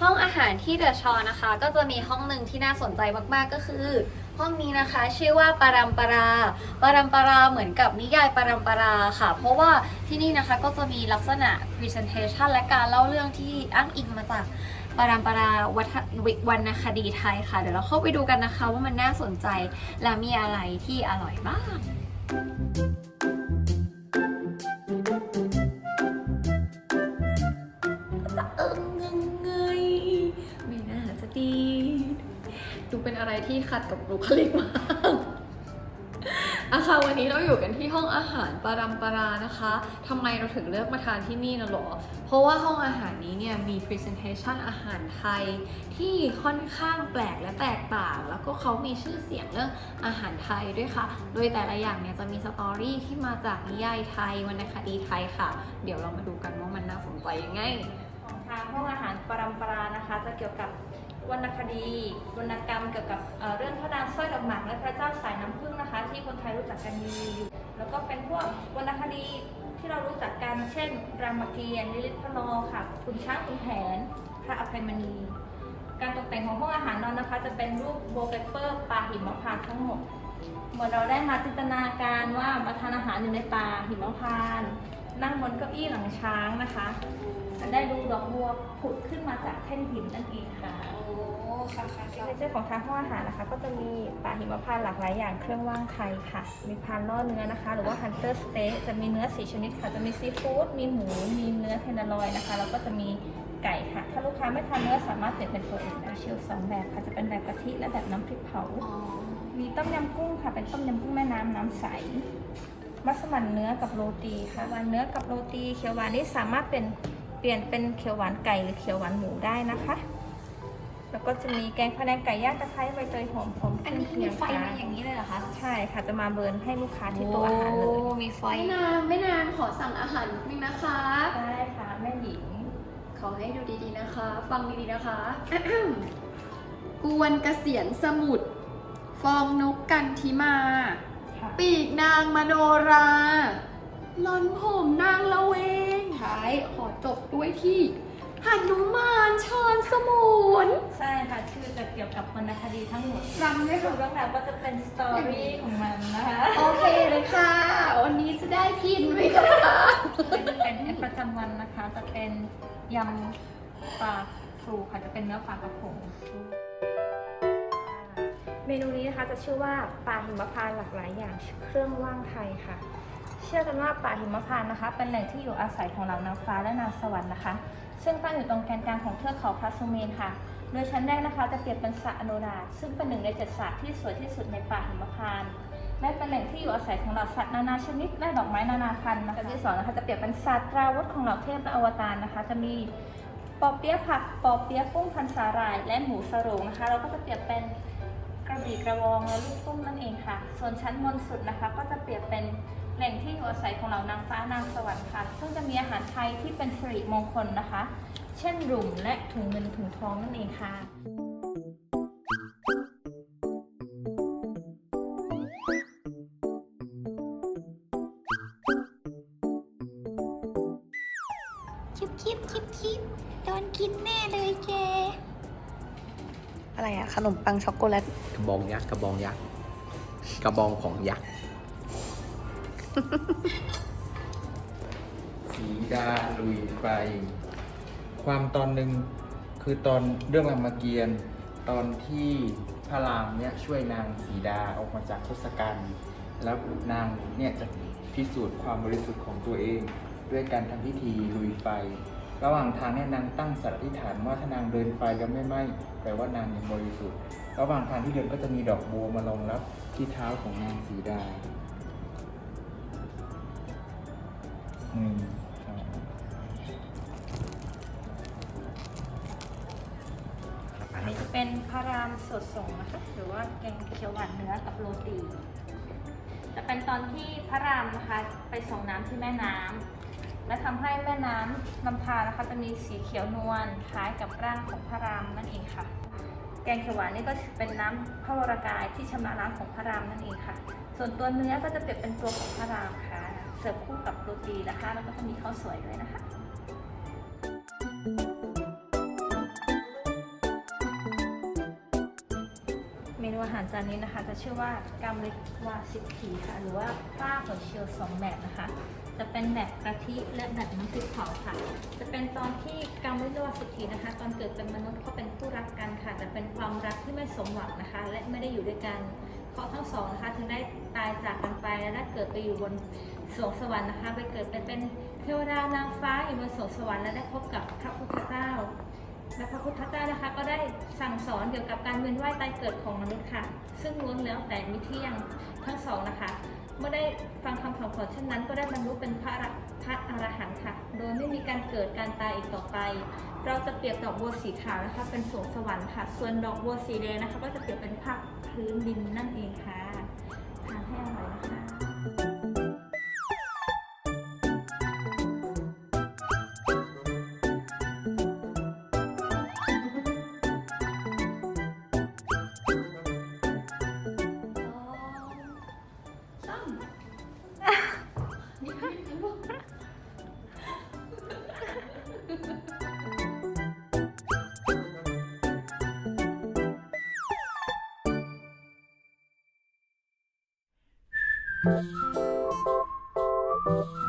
ห้องอาหารที่เดอะชอนะคะ ก็จะมีห้องหนึ่งที่น่าสนใจมากๆก็คือ ห้องนี้นะคะ ชื่อว่าปารัมปราปารัมปราเหมือนกับนิยายปารัมปราค่ะ เพราะว่าที่นี่นะคะก็จะมีลักษณะ presentation และการเล่าเรื่องที่อ้างอิงมาจากปารัมปราวัฒวรรณคดีไทยค่ะ เดี๋ยวเราเข้าไปดูกันนะคะว่ามันน่าสนใจและมีอะไรที่อร่อยบ้างเอิ ที่ขัดกับบุคลิกมากอะค่ะวันนี้เราอยู่กันที่ห้องอาหารปารัมปรานะคะทำไมเราถึงเลือกมาทานที่นี่นะหรอ เพราะว่าห้องอาหารนี้เนี่ยมี presentation อาหารไทย ที่ค่อนข้างแปลกและแตกต่าง แล้วก็เขามีชื่อเสียงเรื่องอาหารไทยด้วยค่ะ โดยแต่ละอย่างเนี่ยจะมีสตอรี่ที่มาจากนิยายไทยวรรณคดีไทยค่ะ เดี๋ยวเรามาดูกันว่ามันน่าสนใจยังไง ของทางห้องอาหารปรัมปรานะคะ จะเกี่ยวกับ วรรณคดีวรรณกรรมเกี่ยวกับเรื่องพระนางสร้อยดอกหมากและพระเจ้าสายน้ำผึ้งนะคะ ที่คนไทยรู้จักกันดีอยู่ แล้วก็เป็นพวกวรรณคดีที่เรารู้จักกันเช่น รามเกียรติ์ลิลิตพระนอค่ะคุณช้างคุณแผน พระอภัยมณี การตกแต่งของห้องอาหารเรานะคะ จะเป็นรูปโบเปเปอร์ปลาหิมพานต์ทั้งหมดเหมือนเราได้มาจินตนาการว่ามาทานอาหารอยู่ในป่าหิมพานต์ นั่งบนเก้าอี้หลังช้างนะคะจะได้ดูดอกบัวผุดขึ้นมาจากแท่นหินนั่นเองค่ะโอ้ค่ะค่ะซิกเนเจอร์ของทางห้องอาหารนะคะ ก็จะมีปลาหิมพานต์หลากหลายอย่างเครื่องว่างไทยค่ะ มีพานล่อเนื้อนะคะ หรือว่าฮันเตอร์สเต๊จะมีเนื้อสีชนิดค่ะ จะมีซีฟู้ดมีหมูมีเนื้อเทนเดอร์ลอยนะคะ แล้วก็จะมีไก่ค่ะ ถ้าลูกค้าไม่ทานเนื้อสามารถเปลี่ยนเป็นตัวอื่นได้เชลสองแบบค่ะจะเป็นแบบกะทิและแบบน้ำพริกเผาอ๋อมีต้มยำกุ้งค่ะ เป็นต้มยำกุ้งแม่น้ำน้ำใส มัสมั่นเนื้อกับโรตีค่ะหวานเนื้อกับโรตี เขียวหวานนี่สามารถเป็นเปลี่ยนเป็นเขียวหวานไก่หรือเขียวหวานหมูได้นะคะ แล้วก็จะมีแกงพะแนงไก่ย่างตะไคร้ใบเตยหอมหอมอันนี้เครื่มีงไฟเคียงมาค่ะอย่างนี้เลยเหรอคะใช่ค่ะจะมาเบิร์นให้ลูกค้าที่โต๊ะอาหารเลยโอ้มีไฟไม่นานไม่นานขอสั่งอาหารนิดนึงนะคะได้ค่ะแม่หญิงขอให้ดูดีๆนะคะ ฟังดีๆนะคะกวนเกษียณสมุทรฟองนกกันทิมาค่ะ ปีกนางมโนราลอนผมนางละเวงท้ายขอจบด้วยที่หันุมานเชิญสมุน ใช่ค่ะ ชื่อจะเกี่ยวกับวรรณคดีทั้งหมดรำด้วยส่วค่ะนเรื่องราวก็จะเป็นสตอรี่ของมันนะคะ โอเคเลยค่ะ วันนี้จะได้กินไหมคะเป็นเป็นแอปประจำวันนะคะ จะเป็นยำปลาฟูค่ะ จะเป็นเนื้อปลากระพง เมนูนี้นะคะจะชื่อว่าปลาหิมพานต์หลากหลายอย่างเครื่องว่างไทยค่ะ เชื่อกันว่าป่าหิมพานต์นะคะ เป็นแหล่งที่อยู่อาศัยของเหล่านางฟ้าและนางสวรรค์นะคะ ซึ่งตั้งอยู่ตรงแกนกลางของเทือกเขาพระสุเมนค่ะ โดยชั้นแรกนะคะจะเปรียบเป็นสระอโนดาซึ่งเป็นหนึ่งในเจ็ดสระที่สวยที่สุดในป่าหิมพานต์และเป็นแหล่งที่อยู่อาศัยของเหล่าสัตว์นานาชนิดและดอกไม้นานาพันธุ์นะคะที่สองนะคะจะเปรียบเป็นศาสตราวุธของเหล่าเทพและอวตารนะคะ จะมีปอเปี๊ยะผักปอเปี๊ยะกุ้งพันสาหร่าย และหมูสโรงนะคะ เราก็จะเปรียบเป็น กระบี่กระวองและลูกตุ้มนั่นเองค่ะ ส่วนชั้นบนสุดนะคะ ก็จะเปรียบเป็นแหล่งที่อยู่อาศัยของเหล่านางฟ้านางสวรรค์ค่ะ ซึ่งจะมีอาหารไทยที่เป็นสิริมงคลนะคะ เช่นหลุ่มและถุงเงินถุงทองนั่นเองค่ะคิบคิบคิบคิบโดนกินแน่เลยแก อะไรอะขนมปังช็อกโกแลตกระบองยักษ์กระบองยักษ์กระบองของยักษ์สีดาลุยไฟ ความตอนหนึ่งคือตอนเรื่องรามเกียรติ์ตอนที่พระรามเนี่ยช่วยนางสีดาออกมาจากทศกัณฐ์แล้วนางเนี่ยจะพิสูจน์ความบริสุทธิ์ของตัวเอง ด้วยการทำพิธีลุยไฟ ระหว่างทางเนี่ยนางตั้งสัตย์อธิฐานว่าถ้านางเดินไฟแล้วไม่ไหม้แปลว่านางยังบริสุทธิ์ ระหว่างทางที่เดินก็จะมีดอกบัวมาลงรับที่เท้าของนางสีดาหนึ่งสองอันนี้จะเป็นพระรามสดส่งนะคะ หรือว่าแกงเขียวหวานเนื้อกับโรตี จะเป็นตอนที่พระรามนะคะไปส่งน้ำที่แม่น้ำ และทำให้แม่น้ำลำธารนะคะจะมีสีเขียวนวลคล้ายกับร่างของพระรามนั่นเองค่ะ แกงเขียวหวานนี่ก็เป็นน้ำพระวรากายที่ชำระล้างของพระรามนั่นเองค่ะ ส่วนตัวเนื้อก็จะเปรียบเป็นตัวของพระรามค่ะ เสิร์ฟคู่กับโรตีนะคะ แล้วก็จะมีข้าวสวยด้วยนะคะ จานนี้นะคะจะชื่อว่ากามเล็กวาสิบถีค่ะ หรือว่าป้าหอยเชลล์สองแบบนะคะ จะเป็นแบบกะทิและแบบน้ำพริกเผาค่ะ จะเป็นตอนที่กามเล็กวาสิบถีนะคะ ตอนเกิดเป็นมนุษย์เขาเป็นคู่รักกันค่ะ แต่เป็นความรักที่ไม่สมหวังนะคะ และไม่ได้อยู่ด้วยกันเขาทั้งสองนะคะถึงได้ตายจากกันไปและได้เกิดไปอยู่บนสวงสวรรค์นะคะ ไปเกิดเป็นเทวดานางฟ้าอยู่บนสวงสวรรค์และได้พบกับพระพุทธเจ้า และพระพุทธเจ้านะคะก็ได้สั่งสอนเกี่ยวกับการเวียนว่ายตายเกิดของมนุษย์ค่ะ ซึ่งล้วนแล้วแต่มิเที่ยงทั้งสองนะคะ เมื่อได้ฟังคำสั่งสอนเช่นนั้นก็ได้บรรลุเป็นพระพระอรหันต์ค่ะ โดยไม่มีการเกิดการตายอีกต่อไป เราจะเปรียบดอกบัวสีขาวนะคะเป็นสวงสวรรค์ค่ะ ส่วนดอกบัวสีแดงนะคะ ก็จะเปรียบเป็นภาคพื้นดินนั่นเองค่ะทานให้อร่อยนะคะ Thank you.